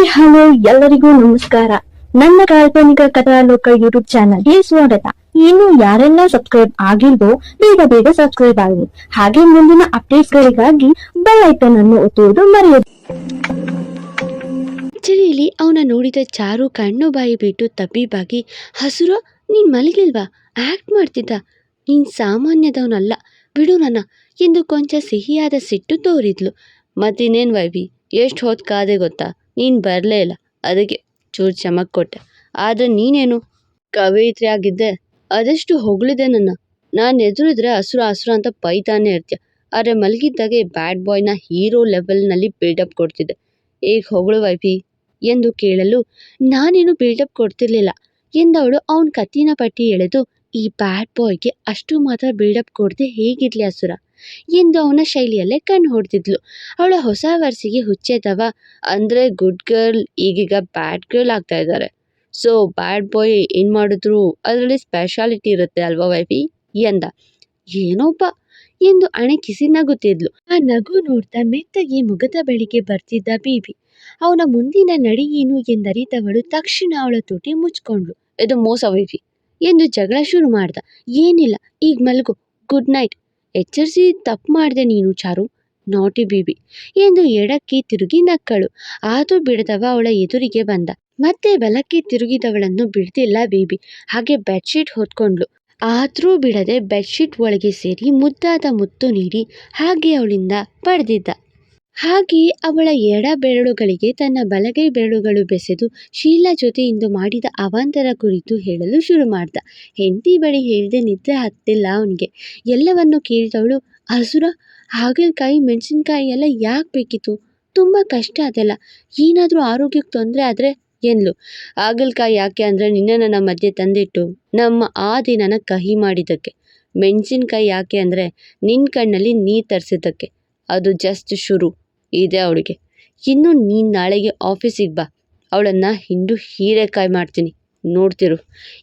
Hi hello, ಎಲ್ಲರಿಗೂ ನಮಸ್ಕಾರ. ನನ್ನ ಕಾಲ್ಪನಿಕ ಕಥಾಲೋಕ ಯೂಟ್ಯೂಬ್ ಚಾನಲ್ಗೆ ಸ್ವಾಗತ. ಇನ್ನು ಯಾರೆಲ್ಲ ಸಬ್ಸ್ಕ್ರೈಬ್ ಆಗಿಲ್ವೋ, ಬೇಗ ಬೇಗ ಸಬ್ಸ್ಕ್ರೈಬ್ ಆಗಿ ಹಾಗೆ ಮುಂದಿನ ಅಪ್ಡೇಟ್ಗಳಿಗಾಗಿ ಬೆಲ್ ಐಕನ್ ಅನ್ನು ಒತ್ತುವುದು ಮರೆಯದು. ಅಚ್ಚರಿಯಲ್ಲಿ ಅವನ ನೋಡಿದ ಚಾರು ಕಣ್ಣು ಬಾಯಿ ಬಿಟ್ಟು ತಬ್ಬಿಬಾಗಿ, ಹಸುರ, ನೀನ್ ಮಲಗಿಲ್ವಾ? ಆಕ್ಟ್ ಮಾಡ್ತಿದ್ದ? ನೀನ್ ಸಾಮಾನ್ಯದವನಲ್ಲ. ಬಿಡು ನನ್ನ, ಎಂದು ಕೊಂಚ ಸಿಹಿಯಾದ ಸಿಟ್ಟು ತೋರಿದ್ಲು. ಮತ್ತಿನ್ನೇನು ವೈಬಿ ಎಷ್ಟು ಹೊತ್ತು ಕಾದೆ ಗೊತ್ತಾ? ನೀನು ಬರಲೇ ಇಲ್ಲ. ಅದಕ್ಕೆ ಚೂರು ಚಮಕ್ ಕೊಟ್ಟೆ. ಆದರೆ ನೀನೇನು? ಕವಯಿತ್ರಿ ಆಗಿದ್ದೆ. ಅದೆಷ್ಟು ಹೊಗಳಿದೆ ನನ್ನ. ನಾನು ಎದುರಿದ್ರೆ ಹಸ್ರು ಹಸುರ ಅಂತ ಬೈತಾನೆ ಇರ್ತೀಯ. ಆದರೆ ಮಲಗಿದ್ದಾಗೆ ಬ್ಯಾಡ್ ಬಾಯ್ನ ಹೀರೋ ಲೆವೆಲ್ನಲ್ಲಿ ಬಿಲ್ಡಪ್ ಕೊಡ್ತಿದ್ದೆ. ಈಗ ಹೊಗಳು ವೈಫಿ? ಎಂದು ಕೇಳಲು ನಾನೇನು ಬಿಲ್ಡಪ್ ಕೊಡ್ತಿರ್ಲಿಲ್ಲ. ಎಂದವಳು ಅವನ ಕತ್ತಿನ ಪಟ್ಟಿ ಎಳೆದು, ಈ ಬ್ಯಾಡ್ ಬಾಯ್ಗೆ ಅಷ್ಟು ಮಾತ್ರ ಬಿಲ್ಡಪ್ ಕೊಡದೆ ಹೇಗಿರಲಿ ಅಸುರ ಎಂದು ಅವನ ಶೈಲಿಯಲ್ಲೇ ಕಣ್ಣು ಹೊಡ್ತಿದ್ಲು. ಅವಳ ಹೊಸ ವರ್ಸಿಗೆ ಹುಚ್ಚೆತವ. ಅಂದರೆ ಗುಡ್ ಗರ್ಲ್ ಈಗೀಗ ಬ್ಯಾಡ್ ಗರ್ಲ್ ಆಗ್ತಾ ಇದ್ದಾರೆ. ಸೊ ಬ್ಯಾಡ್ ಬಾಯ್ ಏನು ಮಾಡಿದ್ರು? ಅದರಲ್ಲಿ ಸ್ಪೆಷಾಲಿಟಿ ಇರುತ್ತೆ ಅಲ್ವಾ ವೈಫಿ? ಎಂದ. ಏನೋಪ್ಪ ಎಂದು ಅಣಕಿಸಿ ನಗುತ್ತಿದ್ಲು. ಆ ನಗು ನೋಡ್ತಾ ಮೆತ್ತಗೆ ಮುಗದ ಬಳಿಗೆ ಬರ್ತಿದ್ದ ಬೀಬಿ. ಅವನ ಮುಂದಿನ ನಡಿ ಏನು ಎಂದರಿತವಳು ತಕ್ಷಣ ಅವಳ ತುಟಿ ಮುಚ್ಕೊಂಡ್ಳು ಇದು ಮೋಸ ವೈಫಿ ಎಂದು ಜಗಳ ಶುರು ಮಾಡ್ದ. ಏನಿಲ್ಲ, ಈಗ ಮಲಗು. ಗುಡ್ ನೈಟ್ ಎಚ್ಚರಿಸಿ ತಪ್ಪು ಮಾಡಿದೆ ನೀನು ಚಾರು, ನಾಟಿ ಬೀಬಿ ಎಂದು ಎಡಕ್ಕೆ ತಿರುಗಿ ನಕ್ಕಳು. ಆದರೂ ಬಿಡದವ ಅವಳ ಎದುರಿಗೆ ಬಂದ. ಮತ್ತೆ ಬಲಕ್ಕೆ ತಿರುಗಿದವಳನ್ನು ಬಿಡ್ತಿಲ್ಲ ಬೀಬಿ. ಹಾಗೆ ಬೆಡ್ಶೀಟ್ ಹೊತ್ಕೊಂಡ್ಲು ಆದರೂ ಬಿಡದೆ ಬೆಡ್ಶೀಟ್ ಒಳಗೆ ಸೇರಿ ಮುದ್ದಾದ ಮುತ್ತು ನೀಡಿ ಹಾಗೆ ಅವಳಿಂದ ಪಡೆದಿದ್ದ ಹಾಗೆ ಅವಳ ಎಡ ಬೆರಳುಗಳಿಗೆ ತನ್ನ ಬಲಗೈ ಬೆರಳುಗಳು ಬೆಸೆದು ಶೀಲಾ ಜೊತೆ ಇಂದು ಮಾಡಿದ ಅವಾಂತರ ಕುರಿತು ಹೇಳಲು ಶುರು ಮಾಡ್ದ ಹೆಂಡತಿ ಬಳಿ ಹೇಳಿದೆ ನಿದ್ರೆ ಹತ್ತಿಲ್ಲ ಅವನಿಗೆ. ಎಲ್ಲವನ್ನು ಕೇಳಿದವಳು ಹಸುರ ಹಾಗಲಕಾಯಿ, ಮೆಣಸಿನ್ಕಾಯಿ ಎಲ್ಲ ಯಾಕೆ ಬೇಕಿತ್ತು? ತುಂಬ ಕಷ್ಟ ಅದೆಲ್ಲ. ಏನಾದರೂ ಆರೋಗ್ಯಕ್ಕೆ ತೊಂದರೆ ಆದರೆ ಎನ್ಲು ಹಾಗಲಕಾಯಿ ಯಾಕೆ ಅಂದರೆ ನಿನ್ನೆ ನನ್ನ ಮಧ್ಯೆ ತಂದಿಟ್ಟು ನಮ್ಮ ಆ ದಿನನ ಕಹಿ ಮಾಡಿದ್ದಕ್ಕೆ. ಮೆಣಸಿನ್ಕಾಯಿ ಯಾಕೆ ಅಂದರೆ ನಿನ್ನ ಕಣ್ಣಲ್ಲಿ ನೀರು ತರಿಸಿದ್ದಕ್ಕೆ. ಅದು ಜಸ್ಟ್ ಶುರು. ಇದೆ ಅವಳಿಗೆ. ಇನ್ನು ನೀನು ನಾಳೆಗೆ ಆಫೀಸಿಗೆ ಬಾ. ಅವಳನ್ನು ಹಿಂಡು ಹೀರೆಕಾಯಿ ಮಾಡ್ತೀನಿ. ನೋಡ್ತಿರು.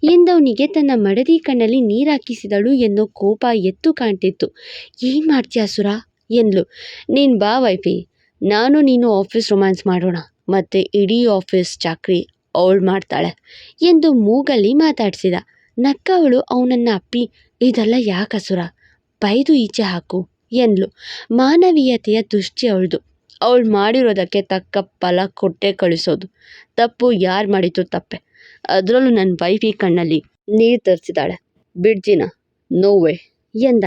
ಎಂದವನಿಗೆ ತನ್ನ ಮಡದಿ ಕಣ್ಣಲ್ಲಿ ನೀರಾಕಿಸಿದಳು ಎನ್ನೋ ಕೋಪ ಎತ್ತು ಕಾಣ್ತಿತ್ತು. ಏನು ಮಾಡ್ತೀಯ ಸುರ? ಎಂದ್ಲು. ನೀನು ಬಾ ವೈಫಿ. ನಾನು ನೀನು ಆಫೀಸ್ ರೊಮ್ಯಾನ್ಸ್ ಮಾಡೋಣ. ಮತ್ತು ಇಡೀ ಆಫೀಸ್ ಚಾಕ್ರಿ ಅವಳು ಮಾಡ್ತಾಳೆ. ಎಂದು ಮೂಗಲ್ಲಿ ಮಾತಾಡಿಸಿದ. ನಕ್ಕವಳು ಅವನನ್ನು ಅಪ್ಪಿ, ಇದೆಲ್ಲ ಯಾಕಸುರ ಬೈದು ಈಚೆ ಹಾಕು. ಎಂದ್ಲು. ಮಾನವೀಯತೆಯ ದುಷ್ಟಿ ಅವಳದು. ಅವಳು ಮಾಡಿರೋದಕ್ಕೆ ತಕ್ಕ ಫಲ ಕೊಟ್ಟೆ ಕಳಿಸೋದು. ತಪ್ಪು ಯಾರು ಮಾಡಿತು ತಪ್ಪೆ. ಅದರಲ್ಲೂ ನನ್ನ ವೈಫಿ ಕಣ್ಣಲ್ಲಿ ನೀರು ತರಿಸಿದಾಳೆ. ಬಿಡ್ತೀನ ನೋವೆ ಎಂದ,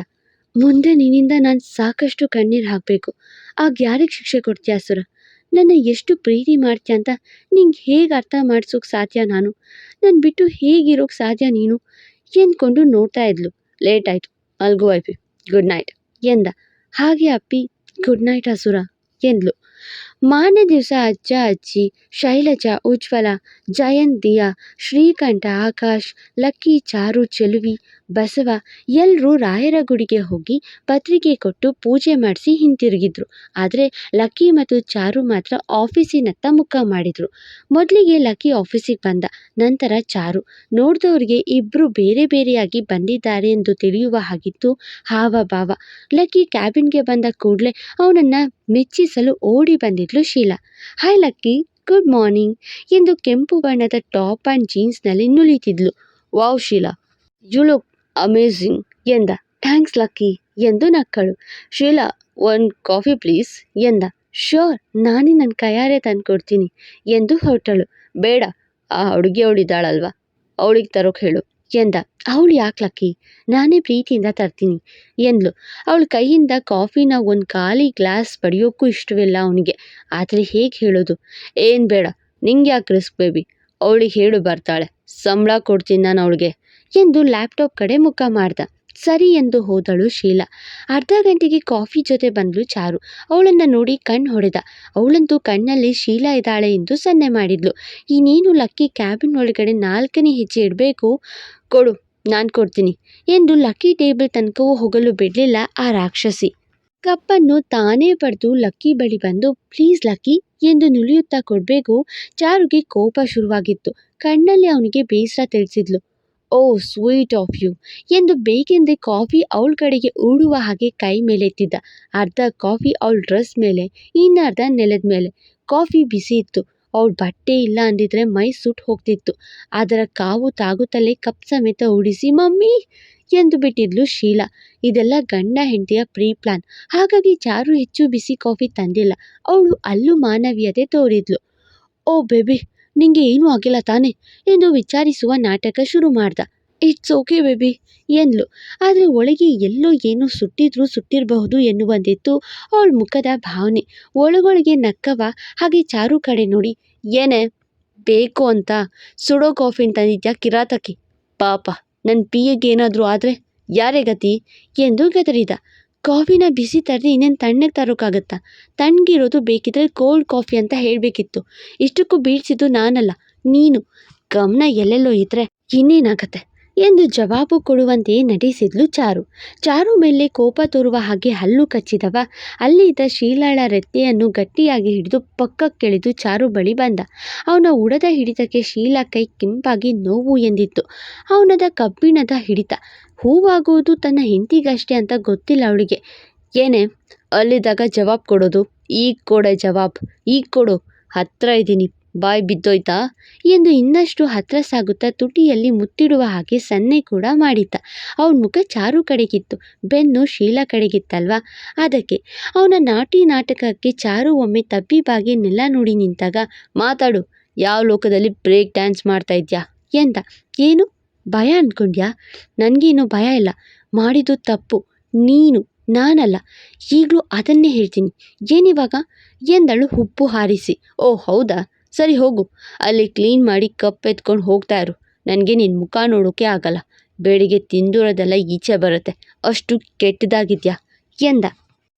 ಮುಂದೆ ನಿನ್ನಿಂದ ನಾನು ಸಾಕಷ್ಟು ಕಣ್ಣೀರು ಹಾಕಬೇಕು. ಆಗ ಯಾರಿಗೆ ಶಿಕ್ಷೆ ಕೊಡ್ತೀಯ ಸುರ? ನನ್ನ ಎಷ್ಟು ಪ್ರೀತಿ ಮಾಡ್ತೀಯ ಅಂತ ನಿಂಗೆ ಹೇಗೆ ಅರ್ಥ ಮಾಡಿಸೋಕೆ ಸಾಧ್ಯ ನಾನು? ನಾನು ಬಿಟ್ಟು ಹೇಗಿರೋಕ್ಕೆ ಸಾಧ್ಯ ನೀನು? ಎಂದ್ಕೊಂಡು ನೋಡ್ತಾ ಇದ್ಲು. ಲೇಟ್ ಆಯಿತು. ಮಲ್ಗು ವೈಫಿ ಗುಡ್ ನೈಟ್ ಎಂದ, ಹಾಗೆ ಅಪ್ಪಿ ಗುಡ್ ನೈಟ್ ಅಸುರ ಎಂದ್ಲು ಮಾರನೇ ದಿವಸ ಅಜ್ಜ ಅಜ್ಜಿ ಶೈಲಜಾ ಉಜ್ವಲ ಜಯಂತ್ ದಿಯಾ ಶ್ರೀಕಂಠ ಆಕಾಶ್ ಲಕ್ಕಿ ಚಾರು ಚೆಲುವಿ ಬಸವ ಎಲ್ಲರೂ ರಾಯರ ಗುಡಿಗೆ ಹೋಗಿ ಪತ್ರಿಕೆ ಕೊಟ್ಟು ಪೂಜೆ ಮಾಡಿಸಿ ಹಿಂತಿರುಗಿದ್ರು. ಆದರೆ ಲಕ್ಕಿ ಮತ್ತು ಚಾರು ಮಾತ್ರ ಆಫೀಸಿನತ್ತ ಮುಖ ಮಾಡಿದರು. ಮೊದಲಿಗೆ ಲಕ್ಕಿ ಆಫೀಸಿಗೆ ಬಂದ, ನಂತರ ಚಾರು. ನೋಡಿದವ್ರಿಗೆ ಇಬ್ಬರು ಬೇರೆ ಬೇರೆಯಾಗಿ ಬಂದಿದ್ದಾರೆ ಎಂದು ತಿಳಿಯುವ ಹಾಗಿತ್ತು ಹಾವಭಾವ ಲಕ್ಕಿ ಕ್ಯಾಬಿನ್ಗೆ ಬಂದ ಕೂಡಲೇ ಅವನನ್ನು ಮೆಚ್ಚಿಸಲು ಓಡಿ ಬಂದಿದ್ಲು Sheela. Hi Lucky, good morning ಎಂದು ಕೆಂಪು ಬಣ್ಣದ ಟಾಪ್ ಆ್ಯಂಡ್ ಜೀನ್ಸ್ನಲ್ಲಿ ನುಲಿತಿದ್ಲು. ವಾವ್ ಶೀಲಾ ಯು ಅಮೇಝಿಂಗ್ ಎಂದ. ಥ್ಯಾಂಕ್ಸ್, ಲಕ್ಕಿ ಎಂದು ನಕ್ಕಳು. ಶೀಲಾ ಒಂದು ಕಾಫಿ ಪ್ಲೀಸ್ ಎಂದ. ಶ್ಯೂರ್, ನಾನೇ ನನ್ನ ಕೈಯಾರೆ ತಂದ್ಕೊಡ್ತೀನಿ ಎಂದು ಹೊರಟಳು. ಬೇಡ, ಆ ಹುಡುಗಿ ಅವಳಿದ್ದಾಳಲ್ವ? ಅವಳಿಗೆ ತರೋಕೆ ಹೇಳು ಎಂದ. ಅವಳು ಯಾಕೆ, ಲಕ್ಕಿ? ನಾನೇ ಪ್ರೀತಿಯಿಂದ ತರ್ತೀನಿ ಎಂದ್ಲು. ಅವಳ ಕೈಯಿಂದ ಕಾಫಿನ ಒಂದು ಖಾಲಿ ಗ್ಲಾಸ್ ಪಡೆಯೋಕ್ಕೂ ಇಷ್ಟವಿಲ್ಲ ಅವನಿಗೆ. ಆದರೆ ಹೇಗೆ ಹೇಳೋದು? ಏನು ಬೇಡ ನಿಂಗೆ ಯಾಕೆ ರಿಸ್ಕ್ ಬೇಬಿ? ಅವಳಿಗೆ ಹೇಳು ಬರ್ತಾಳೆ. ಸಂಬಳ ಕೊಡ್ತೀನಿ ನಾನು ಅವಳಿಗೆ. ಎಂದು ಲ್ಯಾಪ್ಟಾಪ್ ಕಡೆ ಮುಖ ಮಾಡ್ದ. ಸರಿ ಎಂದು ಹೋದಳು ಶೀಲಾ. ಅರ್ಧ ಗಂಟೆಗೆ ಕಾಫಿ ಜೊತೆ ಬಂದಳು ಚಾರು. ಅವಳನ್ನು ನೋಡಿ ಕಣ್ಣು ಹೊಡೆದ. ಅವಳಂತೂ ಕಣ್ಣಲ್ಲಿ ಶೀಲಾ ಇದ್ದಾಳೆ ಎಂದು ಸನ್ನೆ ಮಾಡಿದ್ಲು. ಇನ್ನೇನು ಲಕ್ಕಿ ಕ್ಯಾಬಿನ್ ಒಳಗಡೆ ನಾಲ್ಕನೇ ಹೆಜ್ಜೆ ಇಡಬೇಕು? ಕೊಡು, ನಾನು ಕೊಡ್ತೀನಿ ಎಂದು ಲಕ್ಕಿ ಟೇಬಲ್ ತನಕವೂ ಹೋಗಲು ಬಿಡಲಿಲ್ಲ ಆ ರಾಕ್ಷಸಿ. ಕಪ್ಪನ್ನು ತಾನೇ ಪಡೆದು ಲಕ್ಕಿ ಬಳಿ ಬಂದು, ಪ್ಲೀಸ್ ಲಕ್ಕಿ ಎಂದು ನುಲಿಯುತ್ತಾ ಕೊಡಬೇಕು, ಚಾರುಗೆ ಕೋಪ ಶುರುವಾಗಿತ್ತು. ಕಣ್ಣಲ್ಲಿ ಅವನಿಗೆ ಬೇಸರ ತಿಳಿಸಿದ್ಲು. ಓ, ಸ್ವೀಟ್ ಆಫ್ ಯು ಎಂದು ಬೇಕೆಂದೇ ಕಾಫಿ ಅವಳ ಕಡೆಗೆ ಊಡುವ ಹಾಗೆ ಕೈ ಮೇಲೆತ್ತಿದ್ದ ಅರ್ಧ ಕಾಫಿ ಅವಳ ಡ್ರೆಸ್ ಮೇಲೆ, ಇನ್ನರ್ಧ ನೆಲದ ಮೇಲೆ. ಕಾಫಿ ಬಿಸಿ ಇತ್ತು. ಅವಳು ಬಟ್ಟೆ ಇಲ್ಲ ಅಂದಿದ್ರೆ ಮೈ ಸುಟ್ಟು ಹೋಗ್ತಿತ್ತು. ಅದರ ಕಾವು ತಾಗುತ್ತಲೇ ಕಪ್ ಸಮೇತ ಉಡಿಸಿ ಮಮ್ಮಿ! ಎಂದು ಬಿಟ್ಟಿದ್ಲು ಶೀಲಾ. ಇದೆಲ್ಲ ಗಂಡ ಹೆಂಡತಿಯ ಪ್ರೀ ಪ್ಲಾನ್ ಹಾಗಾಗಿ ಚಾರು ಹೆಚ್ಚು ಬಿಸಿ ಕಾಫಿ ತಂದಿಲ್ಲ. ಅವಳು ಅಲ್ಲೂ ಮಾನವೀಯತೆ ತೋರಿದ್ಲು. ಓ, ಬೇಬಿ! ನಿಂಗೆ ಏನೂ ಆಗಿಲ್ಲ ತಾನೆ ಎಂದು ವಿಚಾರಿಸುವ ನಾಟಕ ಶುರು ಮಾಡ್ದ. ಇಟ್ಸ್ ಓಕೆ ಬೇಬಿ, ಎಂದ್ಲು. ಆದರೆ ಒಳಗೆ ಎಲ್ಲೋ ಏನೋ ಸುಟ್ಟಿದ್ರೂ ಸುಟ್ಟಿರಬಹುದು ಎನ್ನುವಂತಿತ್ತು ಅವಳ ಮುಖದ ಭಾವನೆ. ಒಳಗೊಳಗೆ ನಕ್ಕವ ಹಾಗೆ ಚಾರು ಕಡೆ ನೋಡಿ. ಏನೇ, ಬೇಕು ಅಂತ. ಸುಡೋ ಕಾಫಿನ ತಂದಿದ್ಯಾ ಕಿರಾತಕಿ ಪಾಪ ನನ್ನ ಪಿಯಗೆ ಏನಾದರೂ ಆದರೆ ಯಾರೇ ಗತಿ? ಎಂದು ಗದರಿದ. ಕಾಫಿನ ಬಿಸಿ ತರದೆ ಇನ್ನೇನು ತಣ್ಣಗೆ ತರೋಕ್ಕಾಗತ್ತಾ ತಣ್ಣಗಿರೋದು ಬೇಕಿದ್ರೆ ಕೋಲ್ಡ್ ಕಾಫಿ ಅಂತ ಹೇಳಬೇಕಿತ್ತು. ಇಷ್ಟಕ್ಕೂ ಬೀಳ್ಸಿದ್ದು ನಾನಲ್ಲ, ನೀನು. ಗಮನ ಎಲ್ಲೆಲ್ಲೋ ಇದ್ರೆ ಇನ್ನೇನಾಗತ್ತೆ? ಎಂದು ಜವಾಬು ಕೊಡುವಂತೆ ನಟಿಸಿದ್ಲು ಚಾರು. ಚಾರು ಮೇಲೆ ಕೋಪ ತೋರುವ ಹಾಗೆ ಹಲ್ಲು ಕಚ್ಚಿದವ. ಅಲ್ಲಿದ್ದ ಶೀಲಾಳ ರೆತ್ತೆಯನ್ನು ಗಟ್ಟಿಯಾಗಿ ಹಿಡಿದು ಪಕ್ಕಕ್ಕೆಳೆದು ಚಾರು ಬಳಿ ಬಂದ. ಅವನ ಉಡದ ಹಿಡಿತಕ್ಕೆ ಶೀಲಾ ಕೈ ಕೆಂಪಾಗಿ ನೋವು ಎಂದಿತ್ತು. ಅವನದ ಕಬ್ಬಿಣದ ಹಿಡಿತ. ಹೂವಾಗುವುದು ತನ್ನ ಹೆಂಡತಿಗಷ್ಟೇ ಅಂತ ಗೊತ್ತಿಲ್ಲ ಅವಳಿಗೆ. ಏನೇ, ಅಲ್ಲಿದ್ದಾಗ ಜವಾಬ್ ಕೊಡೋದು? ಈಗ ಕೊಡೆ ಜವಾಬ್. ಈಗ ಕೊಡು. ಹತ್ರ ಇದ್ದೀನಿ. ಬಾಯ್ ಬಿದ್ದೋಯ್ತಾ? ಎಂದು ಇನ್ನಷ್ಟು ಹತ್ತಿರ ಸಾಗುತ್ತಾ ತುಟಿಯಲ್ಲಿ ಮುತ್ತಿಡುವ ಹಾಗೆ ಸನ್ನೆ ಕೂಡ ಮಾಡಿದ್ದ. ಅವನ ಮುಖ ಚಾರು ಕಡೆಗಿತ್ತು, ಬೆನ್ನು ಶೀಲಾ ಕಡೆಗಿತ್ತಲ್ವಾ? ಅದಕ್ಕೆ ಅವನ ನಾಟಿ ನಾಟಕಕ್ಕೆ ಚಾರು ಒಮ್ಮೆ ತಬ್ಬಿಬಾಗಿ ನೆಲ ನೋಡಿ ನಿಂತಾಗ, ಮಾತಾಡು, ಯಾವ ಲೋಕದಲ್ಲಿ ಬ್ರೇಕ್ ಡ್ಯಾನ್ಸ್ ಮಾಡ್ತಾ ಇದ್ಯಾ? ಎಂದ. ಏನು? ಭಯ ಅಂದ್ಕೊಂಡ್ಯಾ ನನಗೇನು ಭಯ ಇಲ್ಲ. ಮಾಡಿದ್ದು ತಪ್ಪು. ನೀನು, ನಾನಲ್ಲ. ಈಗಲೂ ಅದನ್ನೇ ಹೇಳ್ತೀನಿ. ಏನಿವಾಗ? ಎಂದಳು ಹುಬ್ಬು ಹಾರಿಸಿ. ಓ ಹೌದಾ? ಸರಿ ಹೋಗು. ಅಲ್ಲಿ ಕ್ಲೀನ್ ಮಾಡಿ ಕಪ್ ಎತ್ಕೊಂಡು ಹೋಗ್ತಾ ಇರು. ನನಗೆ ನಿನ್ನ ಮುಖ ನೋಡೋಕೆ ಆಗಲ್ಲ. ಬೆಳಿಗ್ಗೆ ತಿಂದಿರೋದೆಲ್ಲ ಈಚೆ ಬರುತ್ತೆ. ಅಷ್ಟು ಕೆಟ್ಟದಾಗಿದ್ಯಾ? ಎಂದ.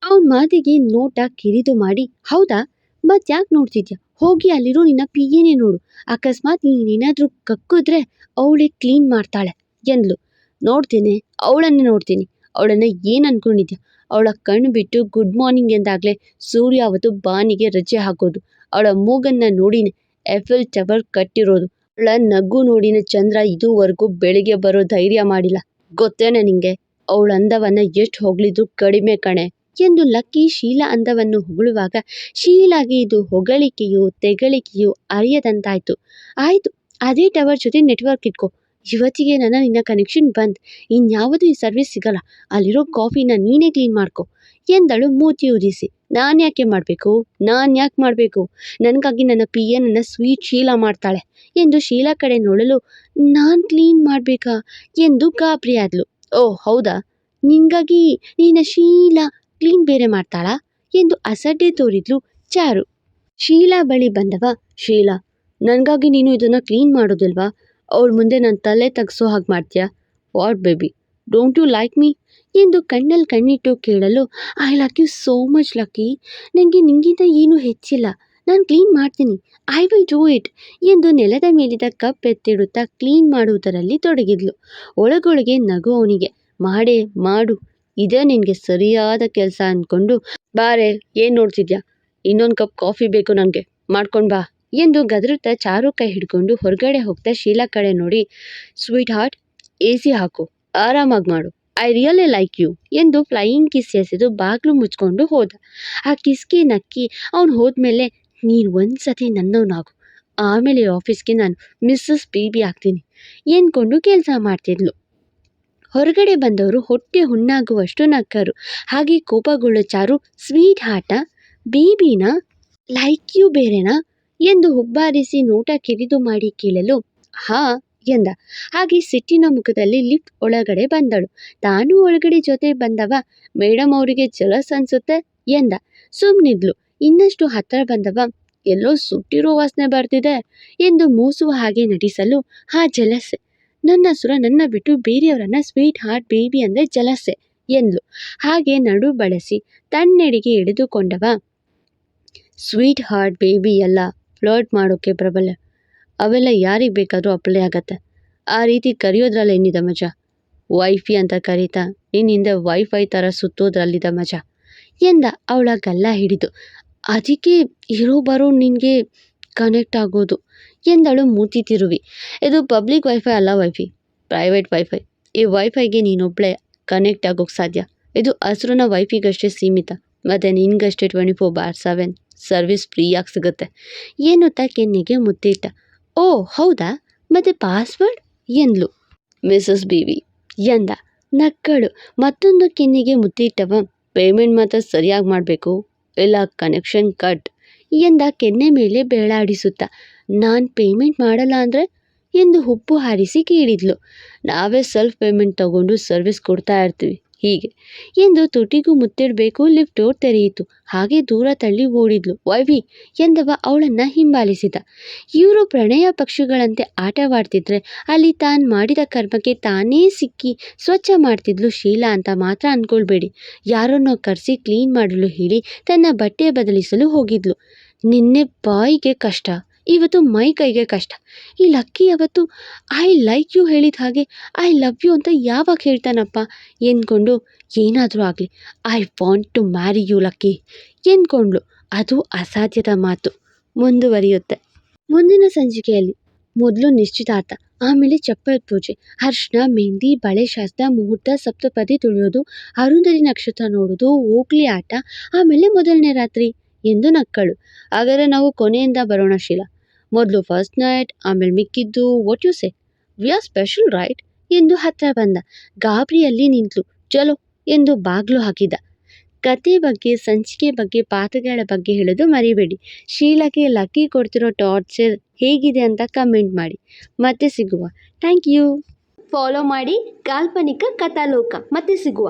ಅವನ ಮಾತಿಗೆ ನೋಟ ಕಿರಿದು ಮಾಡಿ, ಹೌದಾ? ಮತ್ತೆ ಯಾಕೆ ನೋಡ್ತಿದ್ಯಾ? ಹೋಗಿ ಅಲ್ಲಿರೋ ನಿನ್ನ ಪಿಯೇನೆ ನೋಡು. ಅಕಸ್ಮಾತ್ ನೀನೇನಾದರೂ ಕಕ್ಕಿದ್ರೆ ಅವಳೇ ಕ್ಲೀನ್ ಮಾಡ್ತಾಳೆ, ಎಂದ್ಲು. ನೋಡ್ತೀನಿ. ಅವಳನ್ನೇ ನೋಡ್ತೀನಿ. ಅವಳನ್ನ ಏನು ಅನ್ಕೊಂಡಿದ್ಯಾ? ಅವಳ ಕಣ್ಣು ಬಿಟ್ಟು ಗುಡ್ ಮಾರ್ನಿಂಗ್ ಎಂದಾಗಲೇ ಸೂರ್ಯ ಅವತ್ತು ಬಾನಿಗೆ ರಜೆ ಹಾಕೋದು. ಅವಳ ಮೂಗನ್ನ ನೋಡಿನಿ ಎಫೆಲ್ ಟವರ್ ಕಟ್ಟಿರೋದು. ಅವಳ ನಗು ನೋಡಿನ ಚಂದ್ರ ಇದುವರೆಗೂ ಬೆಳಿಗ್ಗೆ ಬರೋ ಧೈರ್ಯ ಮಾಡಿಲ್ಲ. ಗೊತ್ತೇನೆ ನಿಂಗೆ? ಅವಳ ಅಂದವನ್ನ ಎಷ್ಟು ಹೊಗಳಿದ್ರು ಕಡಿಮೆ ಕಣೆ. ಎಂದು ಲಕ್ಕಿ ಶೀಲಾ ಅಂದವನ್ನು ಹೊಗಳುವಾಗ ಶೀಲಾಗೆ ಇದು ಹೊಗಳಿಕೆಯು ತೆಗಳಿಕೆಯು ಅರಿಯದಂತಾಯ್ತು. ಆಯಿತು, ಅದೇ ಟವರ್ ಜೊತೆ ನೆಟ್ವರ್ಕ್ ಇಟ್ಕೋ. ಇವತ್ತಿಗೆ ನನ್ನ ನಿನ್ನ ಕನೆಕ್ಷನ್ ಬಂದ್. ಇನ್ಯಾವುದೂ ಈ ಸರ್ವಿಸ್ ಸಿಗಲ್ಲ. ಅಲ್ಲಿರೋ ಕಾಫಿನ ನೀನೇ ಕ್ಲೀನ್ ಮಾಡ್ಕೋ" ಎಂದಳು ಮೂತಿ ಉದಿಸಿ ನಾನು ಯಾಕೆ ಮಾಡಬೇಕು? ನಾನು ಯಾಕೆ ಮಾಡಬೇಕು? ನನಗಾಗಿ ನನ್ನ ಪಿ ಎ ನನ್ನ ಸ್ವೀಟ್ ಶೀಲಾ ಮಾಡ್ತಾಳೆ ಎಂದು ಶೀಲಾ ಕಡೆ ನೋಡಲು ನಾನು ಕ್ಲೀನ್ ಮಾಡಬೇಕಾ ಎಂದು ಗಾಬರಿ ಆದ್ಲು. ಓ, ಹೌದಾ? ನಿಂಗಾಗಿ ನಿನ್ನ ಶೀಲಾ ಕ್ಲೀನ್ ಬೇರೆ ಮಾಡ್ತಾಳಾ ಎಂದು ಅಸಡ್ಡೆ ತೋರಿದ್ಲು ಚಾರು. ಶೀಲಾ ಬಳಿ ಬಂದವ, ಶೀಲಾ, ನನಗಾಗಿ ನೀನು ಇದನ್ನು ಕ್ಲೀನ್ ಮಾಡೋದಿಲ್ವಾ? ಅವಳ ಮುಂದೆ ನನ್ನ ತಲೆ ತಗ್ಸೋ ಹಾಗೆ ಮಾಡ್ತೀಯಾ? What baby? Don't you like me ಎಂದು ಕಣ್ಣಲ್ಲಿ ಕಣ್ಣಿಟ್ಟು ಕೇಳಲು I like you so much Lucky ನನಗೆ ನಿಂಗಿಂತ ಏನೂ ಹೆಚ್ಚಿಲ್ಲ. ನಾನು ಕ್ಲೀನ್ ಮಾಡ್ತೀನಿ. ಐ ವಿಲ್ ಡೂ ಇಟ್ ಎಂದು ನೆಲದ ಮೇಲಿದ್ದ ಕಪ್ ಎತ್ತಿಡುತ್ತಾ ಕ್ಲೀನ್ ಮಾಡುವುದರಲ್ಲಿ ತೊಡಗಿದ್ಲು. ಒಳಗೊಳಗೆ ನಗು ಅವನಿಗೆ, ಮಾಡೇ, ಮಾಡು. ಇದೇ ನಿನಗೆ ಸರಿಯಾದ ಕೆಲಸ ಅಂದ್ಕೊಂಡು ಬಾರೆ, ಏನು ನೋಡ್ತಿದ್ಯಾ? ಇನ್ನೊಂದು ಕಪ್ ಕಾಫಿ ಬೇಕು ನನಗೆ. ಮಾಡ್ಕೊಂಡು ಬಾ. ಎಂದು ಗದರುತ್ತಾ ಚಾರು ಕೈ ಹಿಡ್ಕೊಂಡು ಹೊರಗಡೆ ಹೋಗ್ತಾ ಶೀಲಾ ಕಡೆ ನೋಡಿ ಸ್ವೀಟ್ ಹಾರ್ಟ್ ಎ ಸಿ ಹಾಕು. ಆರಾಮಾಗಿ ಮಾಡು. ಐ ರಿಯಲಿ ಲೈಕ್ ಯು ಎಂದು ಫ್ಲೈಯಿಂಗ್ ಕಿಸ್ ಎಸೆದು ಬಾಗಿಲು ಮುಚ್ಕೊಂಡು ಹೋದ. ಆ ಕಿಸ್ಗೆ ನಕ್ಕಿ, ಅವನು ಹೋದ್ಮೇಲೆ ನೀನು ಒಂದು ಸತಿ ನನ್ನವನಾಗು. ಆಮೇಲೆ ಆಫೀಸ್ಗೆ ನಾನು ಮಿಸ್ಸಸ್ ಬೇಬಿ ಆಗ್ತೀನಿ ಎಂದ್ಕೊಂಡು ಕೆಲಸ ಮಾಡ್ತಿದ್ಲು. ಹೊರಗಡೆ ಬಂದವರು ಹೊಟ್ಟೆ ಹುಣ್ಣಾಗುವಷ್ಟು ನಕ್ಕರು. ಹಾಗೆ ಕೋಪಗೊಳ್ಳೋ ಚಾರು ಸ್ವೀಟ್ ಹಾಟ ಬೇಬಿನ? ಲೈಕ್ ಯು ಬೇರೆನಾ? ಎಂದು ಹುಬ್ಬಾರಿಸಿ ನೋಟ ಕಿರಿದು ಮಾಡಿ ಕೇಳಲು, ಹಾ ಎಂದ. ಹಾಗೆ ಸಿಟ್ಟಿನ ಮುಖದಲ್ಲಿ ಲಿಫ್ಟ್ ಒಳಗಡೆ ಬಂದಳು. ತಾನು ಒಳಗಡೆ ಜೊತೆ ಬಂದವ? ಮೇಡಮ್ ಅವರಿಗೆ ಜಲಸ್ ಅನ್ಸುತ್ತೆ? ಎಂದ. ಸುಮ್ಮನಿದ್ಲು ಇನ್ನಷ್ಟು ಹತ್ತಿರ ಬಂದವ? ಎಲ್ಲೋ ಸುಟ್ಟಿರೋ ವಾಸನೆ ಬರ್ತಿದೆ? ಎಂದು ಮೂಸುವ ಹಾಗೆ ನಟಿಸಲು ಹಾ, ಜಲಸೆ. ನನ್ನ ಸುರ ನನ್ನ ಬಿಟ್ಟು ಬೇರೆಯವರನ್ನ ಸ್ವೀಟ್ ಹಾರ್ಟ್ ಬೇಬಿ ಅಂದರೆ ಜಲಸೆ ಎಂದ್ಲು. ಹಾಗೆ ನಡು ಬಳಸಿ ತನ್ನೆಡೆಗೆ ಹಿಡಿದುಕೊಂಡವ ಸ್ವೀಟ್ ಹಾರ್ಟ್ ಬೇಬಿ ಎಲ್ಲ ಫ್ಲರ್ಟ್ ಮಾಡೋಕ್ಕೆ ಪ್ರಬಲ. ಅವೆಲ್ಲ ಯಾರಿಗೆ ಬೇಕಾದರೂ ಅಪ್ಲೈ ಆಗತ್ತೆ. ಆ ರೀತಿ ಕರೆಯೋದ್ರಲ್ಲಿ ಏನಿದೆ ಮಜಾ. ವೈಫಿ ಅಂತ ಕರೀತಾ ನಿನ್ನಿಂದ ವೈಫೈ ಥರ ಸುತ್ತೋದ್ರಲ್ಲಿದೆ ಮಜಾ. ಎಂದ ಅವಳ ಗಲ್ಲ ಹಿಡಿದು. ಅದಕ್ಕೆ ಇರೋ ಬರೋ ನಿನಗೆ ಕನೆಕ್ಟ್ ಆಗೋದು. ಎಂದಳು ಮೂತಿ ತಿರುವಿ. ಇದು ಪಬ್ಲಿಕ್ ವೈಫೈ ಅಲ್ಲ ವೈಫಿ ಪ್ರೈವೇಟ್ ವೈಫೈ. ಈ ವೈಫೈಗೆ ನೀನೊಬ್ಬಳೇ ಕನೆಕ್ಟ್ ಆಗೋಕ್ಕೆ ಸಾಧ್ಯ. ಇದು ಹಸ್ರನ ವೈಫಿಗಷ್ಟೇ ಸೀಮಿತ. ಮತ್ತು ನಿನಗಷ್ಟೇ twenty four bar seven service ಫ್ರೀಯಾಗಿ ಸಿಗುತ್ತೆ. ಏನು ತಾಕೆ ಕೆನ್ನೆಗೆ ಮುತ್ತಿಟ್ಟ. ಓ, ಹೌದಾ? ಮತ್ತು ಪಾಸ್ವರ್ಡ್? ಎಂದ್ಲು. Mrs B V. ಎಂದ. ನಕ್ಕಳು. ಮತ್ತೊಂದು ಕಿನ್ನಿಗೆ ಮುತ್ತಿಟ್ಟವ. ಪೇಮೆಂಟ್ ಮಾತ್ರ ಸರಿಯಾಗಿ ಮಾಡಬೇಕು. ಇಲ್ಲ, ಕನೆಕ್ಷನ್ ಕಟ್. ಎಂದ ಕೆನ್ನೆ ಮೇಲೆ ಬೇಳಾಡಿಸುತ್ತಾ. ನಾನು ಪೇಮೆಂಟ್ ಮಾಡಲ್ಲ ಅಂದರೆ? ಎಂದು ಉಪ್ಪು ಹಾರಿಸಿ ಕೇಳಿದ್ಲು. ನಾವೇ ಸೆಲ್ಫ್ ಪೇಮೆಂಟ್ ತಗೊಂಡು ಸರ್ವಿಸ್ ಕೊಡ್ತಾ ಇರ್ತೀವಿ. ಹೀಗೆ. ಎಂದು ತುಟಿಗೂ ಮುತ್ತಿಡಬೇಕು ಲಿಫ್ಟ್ ಡೋರ್ ತೆರೆಯಿತು. ಹಾಗೆ ದೂರ ತಳ್ಳಿ ಓಡಿದ್ಲು. ವೈವಿ ಎಂದವ ಅವಳನ್ನು ಹಿಂಬಾಲಿಸಿದ. ಇವರು ಪ್ರಣಯ ಪಕ್ಷಿಗಳಂತೆ ಆಟವಾಡ್ತಿದ್ರೆ ಅಲ್ಲಿ ತಾನು ಮಾಡಿದ ಕರ್ಮಕ್ಕೆ ತಾನೇ ಸಿಕ್ಕಿ ಸ್ವಚ್ಛ ಮಾಡ್ತಿದ್ಲು ಶೀಲಾ ಅಂತ ಮಾತ್ರ ಅಂದ್ಕೊಳ್ಬೇಡಿ ಯಾರನ್ನೋ ಕರೆಸಿ ಕ್ಲೀನ್ ಮಾಡಲು ಹೇಳಿ ತನ್ನ ಬಟ್ಟೆ ಬದಲಿಸಲು ಹೋಗಿದ್ಲು. ನಿನ್ನೆ ಬಾಯಿಗೆ ಕಷ್ಟ. ಇವತ್ತು ಮೈ ಕೈಗೆ ಕಷ್ಟ. ಈ ಲಕ್ಕಿ ಅವತ್ತು, ಐ ಲೈಕ್ ಯು ಹೇಳಿದ ಹಾಗೆ, ಐ ಲವ್ ಯು ಅಂತ ಯಾವಾಗ ಹೇಳ್ತಾನಪ್ಪ? ಎಂದ್ಕೊಂಡು, ಏನಾದರೂ ಆಗಲಿ, I want to marry you Lucky ಎಂದ್ಕೊಂಡ್ಳು. ಅದು ಅಸಾಧ್ಯದ ಮಾತು. ಮುಂದುವರಿಯುತ್ತೆ. ಮುಂದಿನ ಸಂಚಿಕೆಯಲ್ಲಿ ಮೊದಲು ನಿಶ್ಚಿತಾರ್ಥ. ಆಮೇಲೆ ಚಪ್ಪಲ್ ಪೂಜೆ. ಅರ್ಶಿನ, ಮೆಹಂದಿ, ಬಳೆ ಶಾಸ್ತ್ರ, ಮುಹೂರ್ತ, ಸಪ್ತಪದಿ ತುಳಿಯೋದು, ಅರುಂಧತಿ ನಕ್ಷತ್ರ ನೋಡೋದು ಓಕ್ಲಿ ಆಟ, ಆಮೇಲೆ ಮೊದಲನೇ ರಾತ್ರಿ ಎಂದು ನಕ್ಕಳು. ಹಾಗಾದರೆ ನಾವು ಕೊನೆಯಿಂದ ಬರೋಣ ಶೀಲಾ. ಮೊದಲು ಫಸ್ಟ್ ನೈಟ್ ಆಮೇಲೆ ಮಿಕ್ಕಿದ್ದು what you say we are special right ಎಂದು ಹತ್ತಿರ ಬಂದ. ಗಾಬರಿಯಲ್ಲಿ ನಿಂತು ಚಲೋ ಎಂದು ಬಾಗಿಲು ಹಾಕಿದ. ಕತೆ ಬಗ್ಗೆ, ಸಂಚಿಕೆ ಬಗ್ಗೆ ಪಾತ್ರಗಳ ಬಗ್ಗೆ ಹೇಳೋದು ಮರಿಬೇಡಿ. ಶೀಲಾಗೆ ಲಕ್ಕಿ ಕೊಡ್ತಿರೋ ಟಾರ್ಚರ್ ಹೇಗಿದೆ ಅಂತ ಕಮೆಂಟ್ ಮಾಡಿ. ಮತ್ತೆ ಸಿಗುವ. ಥ್ಯಾಂಕ್ ಯು ಫಾಲೋ ಮಾಡಿ ಕಾಲ್ಪನಿಕ ಕಥಾಲೋಕ. ಮತ್ತೆ ಸಿಗುವ.